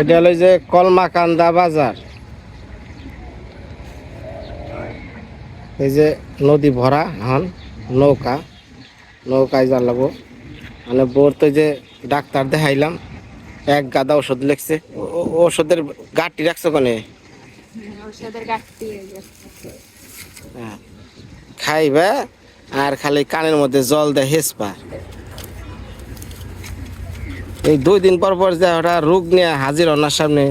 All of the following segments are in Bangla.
এটা হলো যে কলমাকান্দা বাজার। এই যে নদী ভরা হন নৌকা নৌকায় যা লাগবো। মানে বোর তো যে ডাক্তার দেখাইলাম এক গাদা ওষুধ লিখছে। ওষুধের গাঠটি রাখছো কোনে? হ্যাঁ। খাইবে আর খালি কানের মধ্যে জল দেয় হেসপা। এই দুই দিন পর পর যে ওটা রোগ নিয়ে হাজির ওনার সামনে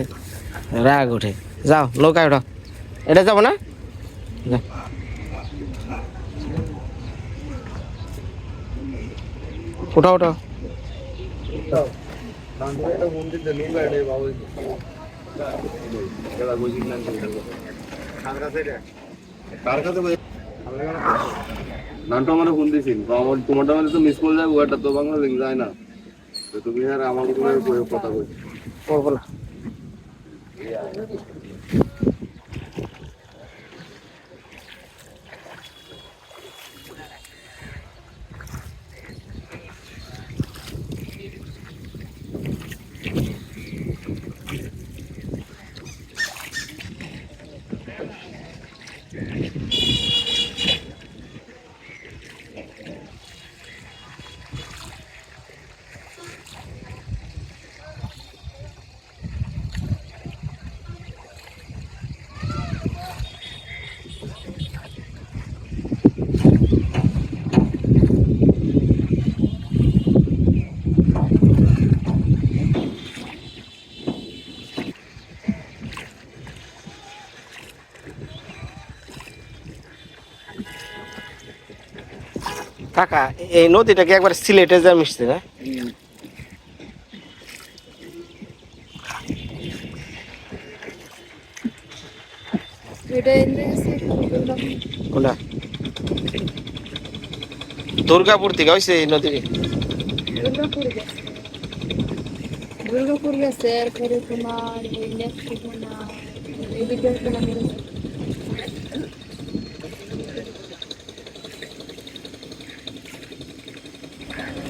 রাগ ওঠে। যাও, নৌকায় ওঠো। এটা যাব না। ওঠো ওঠো নামটা ফোন তোমারটা মানে তো মিস করে যাবে ওটা তো বাংলা যায় না। তুমি আর আমার কথা বলছি করব না কাকা এই নদীটাকে একবার সিলেটে যা মিশছে না? কোনটা? দুর্গাপুর থেকে হয়েছে এই নদী? দুর্গাপুর গেছে। এরপরে তোমার ওই নেত্রকোনা তোমার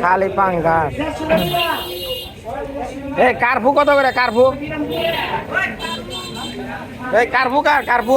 শালি পাঙ্গাস এই কারফু কত করে কারফু? এই কারফু কার কারফু?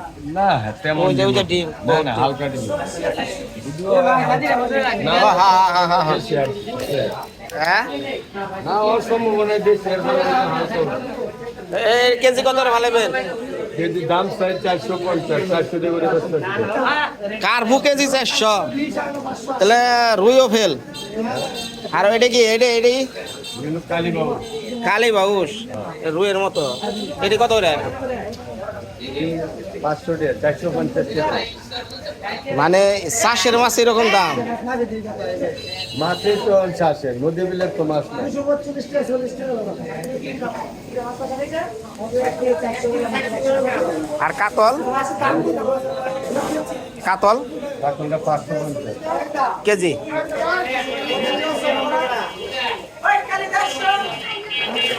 না তেমন ওই যে ওই যে ডিম না না হালকা দিন না হ্যাঁ হ্যাঁ হ্যাঁ হ্যাঁ হ্যাঁ? না ওর সম্ভাবনা বেশি এর এই কেজি কত ভালেবেন? যদি দাম চাই চারশো পঞ্চাশ চারশো দিয়ে করে বসতে কার্ভু কেজি চারশো? তাহলে রুইও ফেল। আর এটা কি এটা এটি কালী বাবু কালি বাউস রুইয়ের মতো। এটি কত পঞ্চাশ মানে চাষের মাছ এরকম দাম? মাছের তো চাষের নদী বিলের তো মাছ আর কাতল? কাতল? কেজি?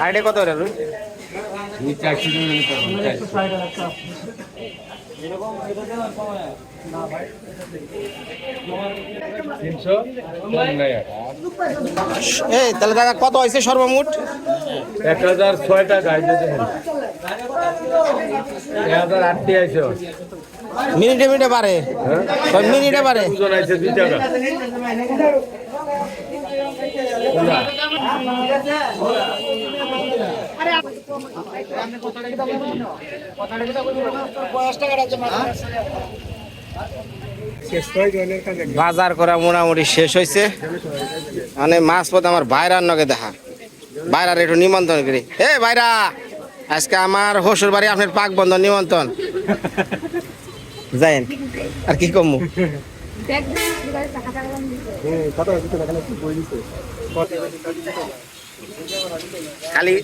আর এটা কত করে রুই এই তাহলে দাদা কত হয়েছে সর্বমোট? এক হাজার ছয় টাকা এক হাজার আটটি আইছে। মিনিটে মিনিটে বাড়ে। হ্যাঁ? মিনিটে দুই টাকা। বাজার করা মোটামুটি শেষ হয়েছে মানে মাছ পথে আমার বাইরার নগে দেখা। বাইরার একটু নিমন্ত্রণ করি। এ বাইরা আজকে আমার হসুর বাড়ি আপনার পাক বন্ধ নিমন্ত্রণ। যাইন, আর কি কমু? খালি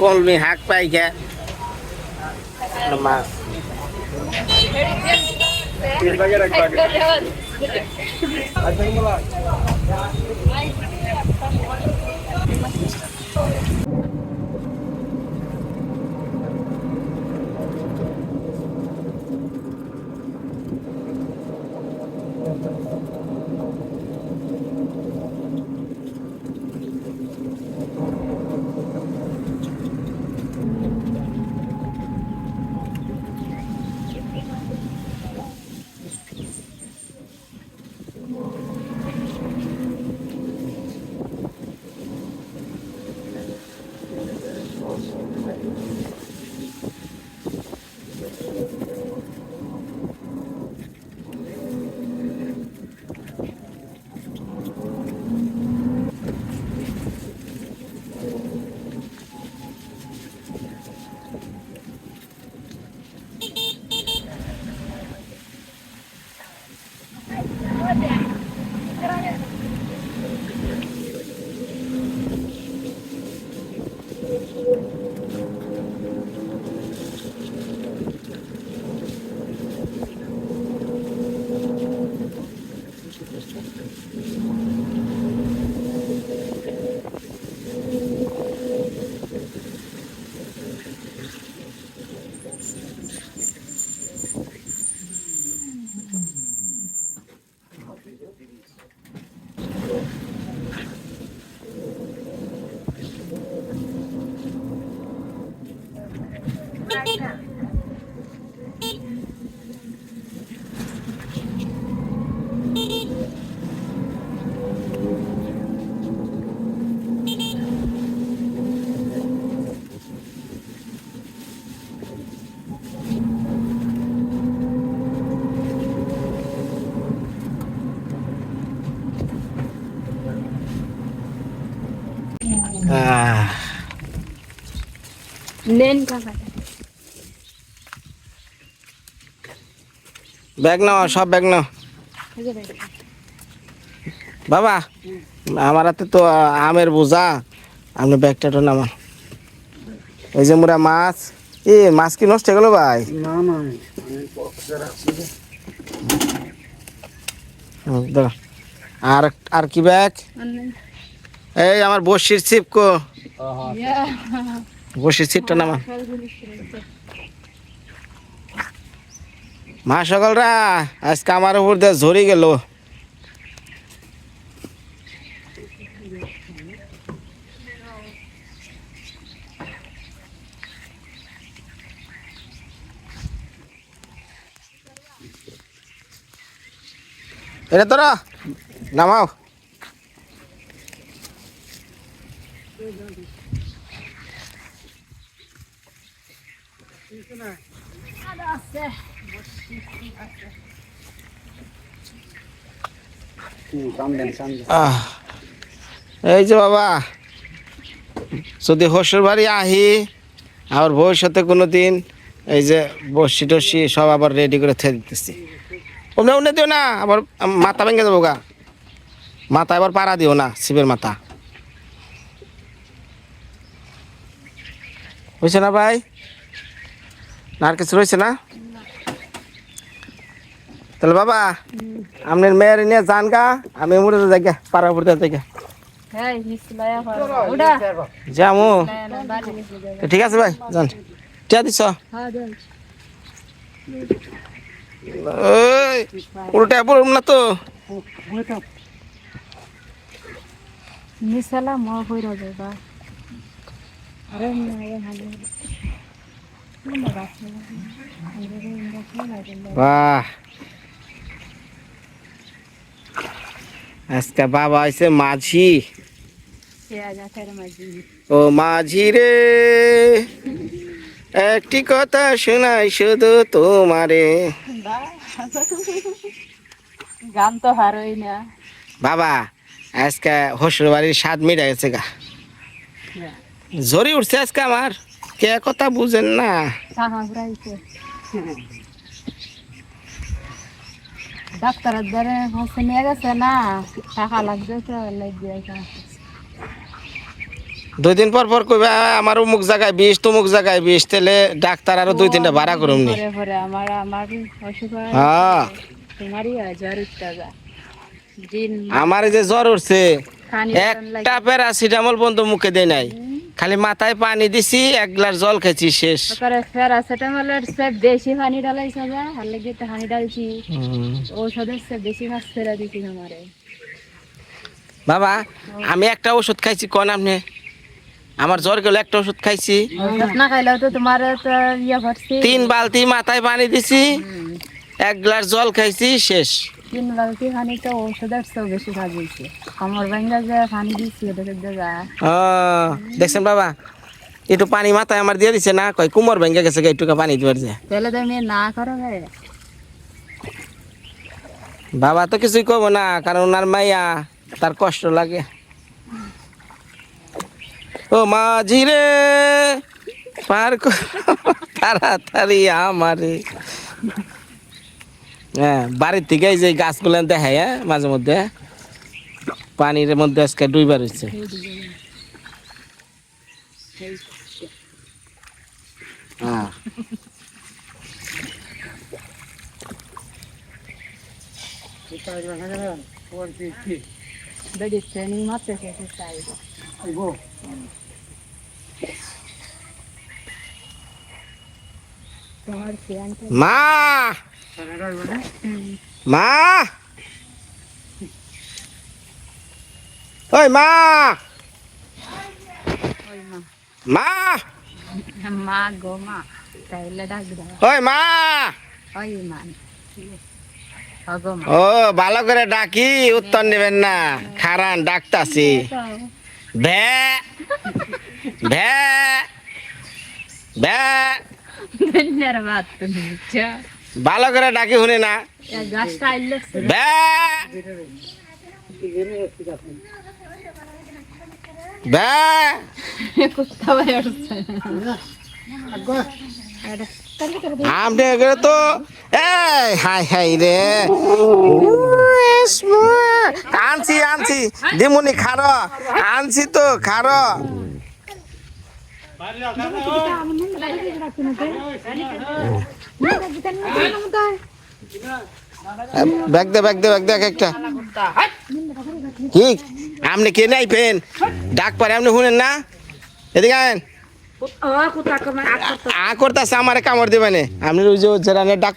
কলমি হাক পাই গে মাছ নেন কাকা ব্যাগ নাও সব ব্যাগ নাও। বাবা আমার হাতে তো আমের বোঝা। আপনি ব্যাগটা তো নামান। এই যে মোরা মাছ। এ মাছ কি নষ্ট হয়ে গেল ভাই? আর আর কি ব্যাগ? এই আমার বসির ছিপ কো বসির নামা। মা সকলরা আজকে আমার উপর দিয়ে ঝরি গেল। এটা তোরা নামাও। আহ, এই যে বাবা যদি হসুর বাড়ি আহি আবার ভবিষ্যতে কোনো দিন এই যে বসি টসি সব আবার রেডি করে থে দিতেছি। ওমনে উনে দিও না আবার মাথা ভেঙে যাব গা। মাথা এবার পাড়া দিও না শিবের মাথা। হয়েছে না ভাই? না আর কিছু রয়েছে না? তাহলে বাবা আপনার মেয়ের নিয়ে যান গা। আমি মুড়ে যাই গা পাড়া পড়তে যাই গা। হ্যাঁ। যামু। ঠিক আছে ভাই যান। টিয়া দিছ? হ্যাঁ উল্টা পড়ুম না তো। মিশালা ম কইরা যাবা আরে এ হালে। বাহ। আজকে বাবা আছে মাঝি। ও মাঝি রে। একটি কথা শোনাই শুধু তোমারে। গান তো হারই না। বাবা আজকে হসুর বাড়ির স্বাদ মিটা গেছে গা। জরি উঠছে আজকে আমার। কে কথা বুঝেন না? ডাক্তারের দ্বারে হসে নিয়ে গেছে না টাকা লাগবে দুই দিন পর পর কইবা আমার অমুক জায়গায় বিষ তমুক জায়গায় বিষ তাহলে ডাক্তার আরও দুই তিনটা ভাড়া করুম নি। পরে পরে আমার আমার অসুখ হ্যাঁ তোমারই হাজার আমার যে জ্বর উঠছে একটা প্যারাসিটামল বন্ধু মুখে দেয় নাই। খালি মাথায় পানি দিছি এক গ্লাস জল খেয়েছি শেষ। প্যারাসিটামলের সব বেশি পানি ডালাইছে যা আর লেগে তো পানি ডালছি ঔষধের সব বেশি মাছ ফেরা দিছি আমারে। বাবা আমি একটা ওষুধ খাইছি কোন আপনি? আমার জ্বর গেল একটা ওষুধ খাইছি। না খাইলেও তো তোমার ইয়ে তিন বালতি মাথায় পানি দিছি এক গ্লাস জল খাইছি শেষ। তিন বালতি পানি তো ঔষধের সব বেশি কাজ হয়েছে আমার ভাঙ্গা যে পানি দিচ্ছি ওটা যা। ও, দেখছেন বাবা? একটু পানি মাথায় আমার দিয়ে দিছে না? কয় কুমোর ভেঙে গেছে একটু পানি দিয়ে দিছে তাহলে তুমি না করো ভাই বাবা তো কিছুই কব না কারণ ওনার মাইয়া তার কষ্ট লাগে। ও মাঝি রে পার কর। তাড়াতাড়ি আমারে। হ্যাঁ বাড়ির থেকে যে গাছগুলো দেখায় হ্যাঁ মাঝে মধ্যে। পানির মধ্যে আজকে দুইবার হচ্ছে হ্যাঁ। মা! মা! ওই মা! মা! মা গো মা তাইলে ডাক ওই মা! ওই মা ও ভালো করে ডাকি উত্তর নেবেন না। খারান ডাকতাছি। ভে ভে ভে। ধন্যবাদ তুমি ভালো করে ডাকি শুনে না। আপনি এগুলো তো এই হাই হাই রে। আনছি আনছি। দিমুনি খারো। আনছি তো খারো। ব্যাগ দে ব্যাগ দে ব্যাগ দে একটা। কি? আপনি কে নাই পেন? ডাক পারে আপনি শুনেন না? আ করতেছে, আমারে কামড় দিবে না। আপনি ওই যে যারা ডাক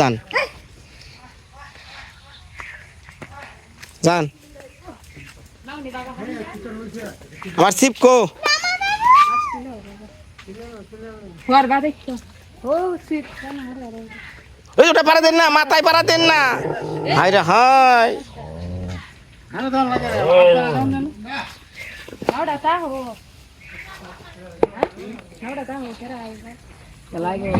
যান। যান। আমার সিপ কো ঘর বা দেখছ ও সিট ওই ওটা পারা দেন না মাথায় পারা দেন না হাই রে হাই Ahora está, o. Ahora está, o. ¿Qué era eso? Que la hago.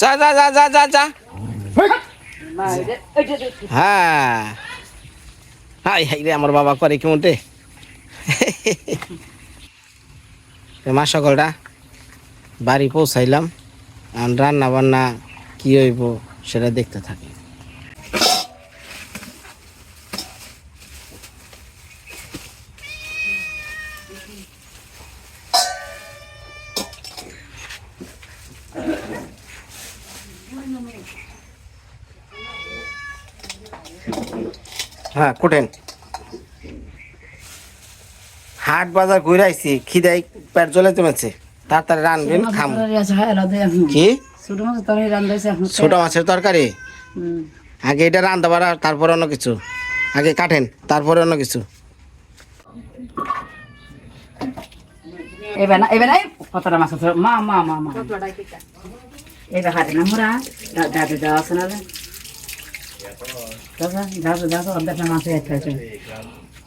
যা যা যা যা যা যা হ্যাঁ হাই হাই রে আমার বাবা করে কেমন রে মা সকলটা বাড়ি পৌঁছাইলাম রান্না বান্না কি হইব সেটা দেখতে থাকি। হ্যাঁ কুটেন। হাট বাজার ঘুরে আইছি খিদাই পেট জ্বলে জমেছে তাড়াতাড়ি রানবেন খাম। হ্যাঁ, কি? ছোট মাছের তরকারি আগে এটা রান্না বাড়া তারপরে অন্য কিছু। আগে কাটেন তারপরে অন্য কিছু। এবার না এবার কতটা মাছ মা মা মা মা। এবার হাতে না মোরা দাদু দেওয়া আছে না দাদা দাদু দাদু অর্ধেকটা মাছ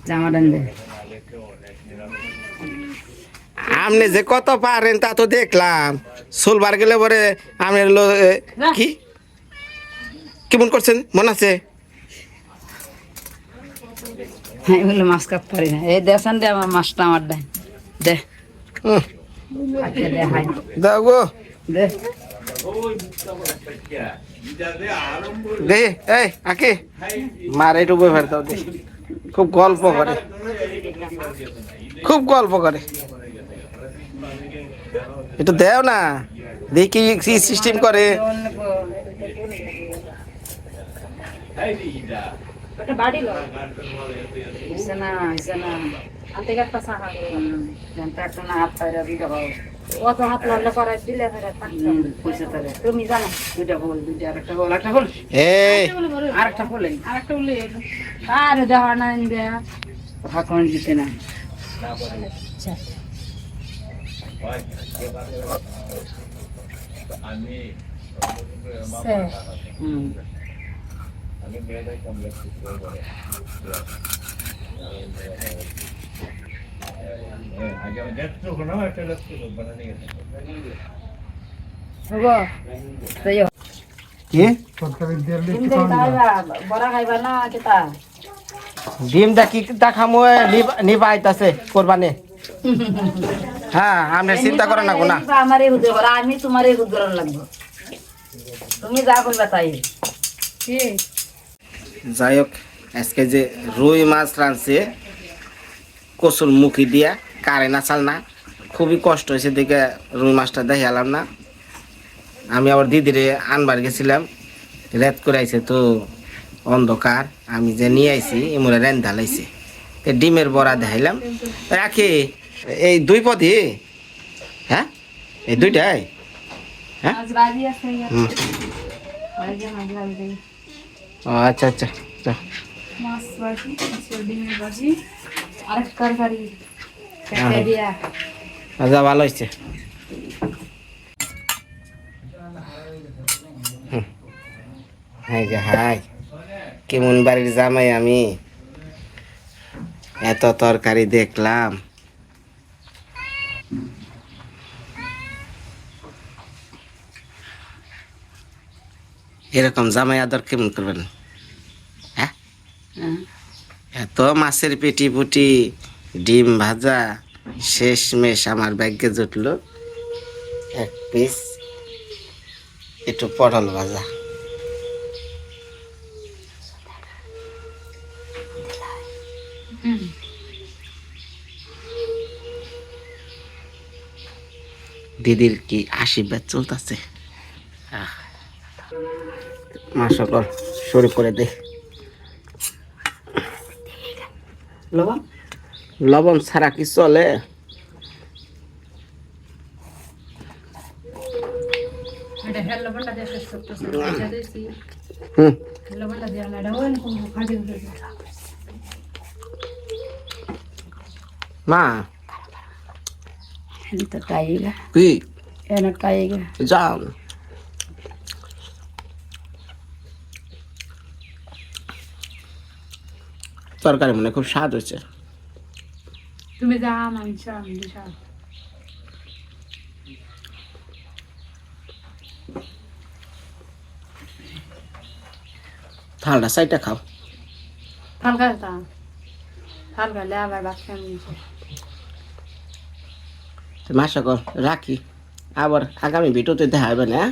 জামা ডান দে। আপনি যে কত পারেন তা তো দেখলাম। সোলবার গেলে পরে আমি হলো, কি? কেমন করছেন? মনে আছে? হ্যাঁ বলে মাছ কাপ পারি না। এই দেখান দে আমার মাছটা আমার দে। দে দাও দে। দে এই আকে। মার একটু বই খুব গল্প করে। খুব গল্প করে। একটু দেও না। দেখি কি সিস্টেম করে। আর দেওয়া না দিতে না হুম হব তাই কি কিন্তু খাইবা বড়া খাইবা না কেতা ডিম দেখি দেখামো নিবা আইতাছে কোরবানি। হ্যাঁ আপনি চিন্তা করেন না কোনা আমার এই হুদে বড়া আমি তোমার এই হুদরন লাগবো। তুমি যা করবা তাই। যাই হোক আজকে যে রুই মাছ রাঁধছে কচুর মুখি দিয়া কারে না চাল না খুবই কষ্ট হয়েছে দেখে রুই মাছটা দেখালাম না। আমি আবার দিদিরে আনবার গেছিলাম রেত করে আইছে তো অন্ধকার আমি যে নিয়ে আইছি এমরে রেন ঢালাইছে। ডিমের বড়া দেখাইলাম। রাখি এই দুই পদই? হ্যাঁ? এই দুইটাই? হ্যাঁ? আচ্ছা আচ্ছা যা। মাছ বাজি মাছের ডিমের বাজি আরেক তরকারি পেঁপে দিয়া। আচ্ছা ভালো হয়েছে। হাই যে হাই। কেমন বাড়ির জামাই আমি? এত তরকারি দেখলাম। এরকম জামাই আদর কেমন করবেন? হ্যাঁ? এত মাছের পেটি পুটি, ডিম ভাজা শেষ মেশ আমার ব্যাগে জুটলো। এক পিস, একটু পটল ভাজা। দিদির কি আশীর্বাদ চলতেছে? মা সকল শুরু করে দে। লবণ? লবণ ছাড়া কি চলে? এটা হেল লবণটা দিয়ে শেষ করতেছে এটা দিয়েছি হুম হেল লবণটা দিয়ে না এটা ওই কোনো ফাটি উঠে মা তো টাইগা কি এনে টাইগা যাও তরকারি মনে খুব স্বাদ হয়েছে। তুমি যা মাংস আমি যা থালটা সাইডটা খাও। হালকা তা? হালকা লে আবার বাচ্চা নিয়েছে মা সকল রাখি। আবার আগামী ভিডিওতে দেখা হবে না হ্যাঁ?